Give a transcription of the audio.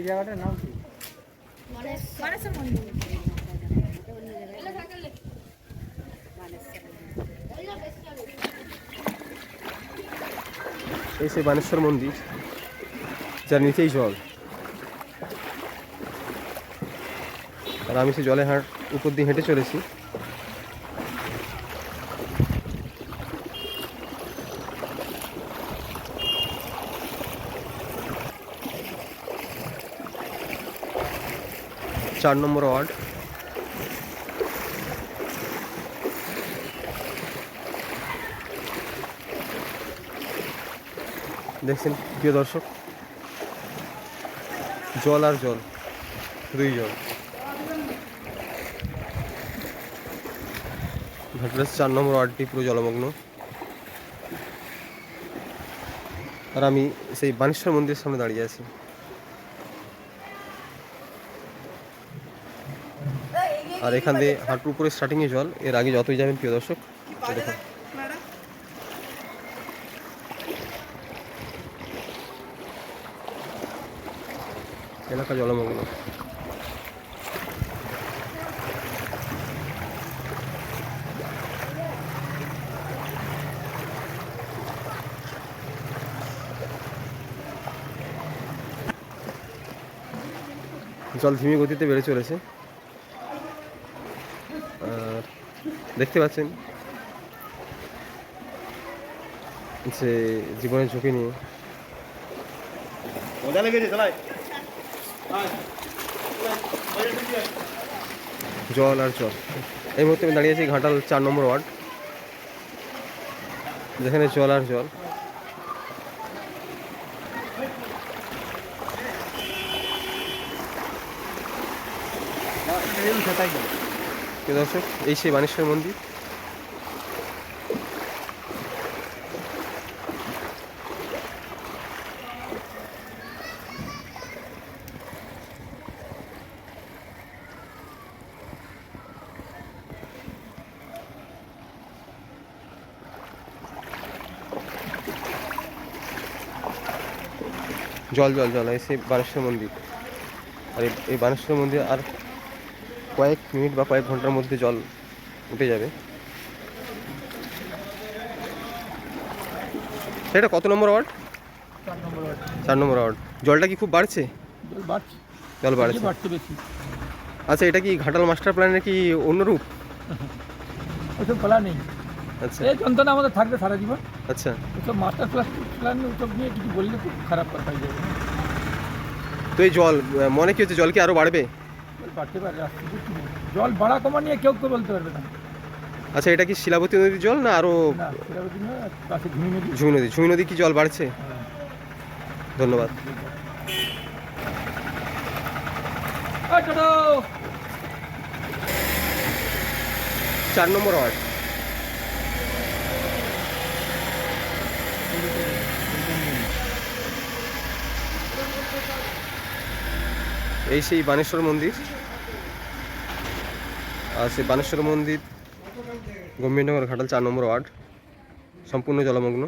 এই জায়গাটার নাম কি? এই বানেশ্বর মন্দির, যার নিচেই জল। আর আমি সেই জলে হাঁট উপর দিয়ে হেঁটে চলেছি। চার নম্বর ওয়ার্ড দেখছেন প্রিয় দর্শক জল আর জল দুই জল ঘাটরাস চার নম্বর ওয়ার্ডটি পুরো জলমগ্ন আর আমি সেই বানেশ্বর মন্দিরের সামনে দাঁড়িয়ে আছি আর এখান দিয়ে হাঁটুর উপরে স্টার্টিংয়ে জল। এর আগে যতই যাবেন প্রিয় দর্শক দেখুন। এলাকা জলমগ্ন। জল ধিমি গতিতে বেড়ে চলেছে আর দেখতে পাচ্ছেন? যে জীবনের ঝুঁকি নিয়ে। মজা লেগেছে জল আর জল। এই মুহূর্তে আমি দাঁড়িয়ে আছি ঘাটাল চার নম্বর ওয়ার্ড যেখানে জল আর জল। সেটাই দর্শক? এই সেই বানেশ্বর মন্দির। জল জল জল, এই সেই বানেশ্বর মন্দির। আর এই বানেশ্বর মন্দির আর কয়েক মিনিট বা কয়েক ঘণ্টার মধ্যে জল উঠে যাবে। এটা কত নম্বর ওয়ার্ড? চার নম্বর ওয়ার্ড। চার নম্বর ওয়ার্ড। জলটা কি খুব বাড়ছে? জল বাড়ছে। আচ্ছা এটা কি ঘাটাল মাস্টার প্ল্যানের কি অন্য রূপ? ওসব বলা নেই। আচ্ছা। এই যন্ত্রণা আমাদের থাকবে সারা জীবন। আচ্ছা। ওসব মাস্টার ক্লাস প্ল্যান ওসব নিয়ে কিছু বললে খুব খারাপ কথা হয়ে যাবে। তো এই জল মনে কি হচ্ছে জল কি আরও বাড়বে? বাড়তে পারে? জল বাড়া কমা নিয়ে কেউ কেউ বলতে পারবে না। আচ্ছা এটা কি শিলাবতী নদীর জল না আরও না সেরকম নয় আর পাশে ঘুমি নদী। ঝুমি নদী। কি জল বাড়ছে? হ্যাঁ। ধন্যবাদ। চার নম্বর ওয়ার্ড। এই সেই বানেশ্বর মন্দির। আর সেই বানেশ্বর মন্দির, গম্ভীরনগর ঘাটাল চার নম্বর ওয়ার্ড, সম্পূর্ণ জলমগ্ন।